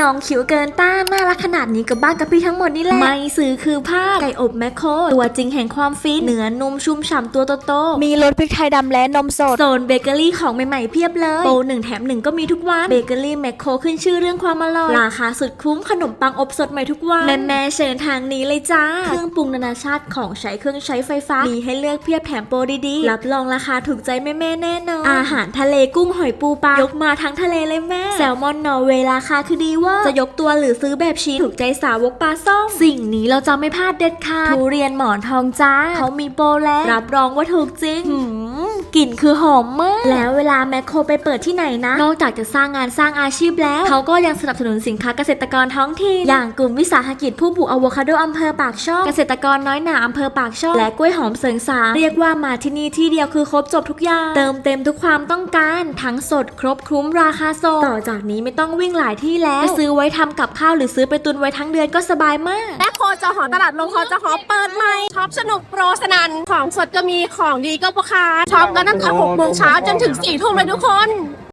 น้องคิวเกินต้านน่ารักขนาดนี้กับบ้านกับพี่ทั้งหมดนี่แหละ ไม่ซื้อคือภาพไก่อบแมคโครตัวจริงแห่งความฟินเนื้อนุ่มชุ่มฉ่ำตัวโตๆมีรสพริกไทยดำและนมสดโซนเบเกอรี่ของใหม่ๆเพียบเลยโปรหนึ่งแถมหนึ่งก็มีทุกวันเบเกอรี่แมคโครขึ้นชื่อเรื่องความอร่อยราคาสุดคุ้มขนมปังอบสดใหม่ทุกวันแม่ๆเชิญทางนี้เลยจ้าเครื่องปรุงนานาชาติของใช้เครื่องใช้ไฟฟ้ามีให้เลือกเพียบแถมโปรดีๆรับรองราคาถูกใจแม่ๆแน่นอนอาหารทะเลกุ้งหอยปูปลายกมาทั้งทะเลเลยแม่แซลมอนนอร์เวย์ราคาคือดีเว่าจะยกตัวหรือซื้อแบบชิ้นถูกใจสาวกปลาส้มสิ่งนี้เราจะไม่พลาดเด็ดขาดทุเรียนหมอนทองจ้าเขามีโปรแล้วรับรองว่าถูกจริงหืม กลิ่นคือหอมมาก แล้วเวลาแมคโครไปเปิดที่ไหนนะ นอกจากจะสร้างงานสร้างอาชีพแล้ว เขาก็ยังสนับสนุนสินค้าเกษตรกรท้องถิ่นอย่างกลุ่มวิสาหกิจผู้ปลูกอะโวคาโดอำเภอปากช่องเกษตรกรน้อยหนาอำเภอปากช่องและกล้วยหอมเสริงสางเรียกว่ามาที่นี่ที่เดียวคือครบจบทุกอย่าง เติมเต็มทุกความต้องการทั้งสดครบคลุ้มราคาส่งต่อจากนี้ไม่ต้องวิ่งหลายที่แล้วจะซื้อไว้ทำกับข้าวหรือซื้อไปตุนไว้ทั้งเดือนก็สบายมากและโคจหอตลาดลงโคจหอเปิดใหม่ช็อปสนุกโปรสนันของสดก็มีของดีก็พ่อค้าช็อปกันตั้งแต่6โมงเช้าจนถึง4ทุ่มเลยทุกคน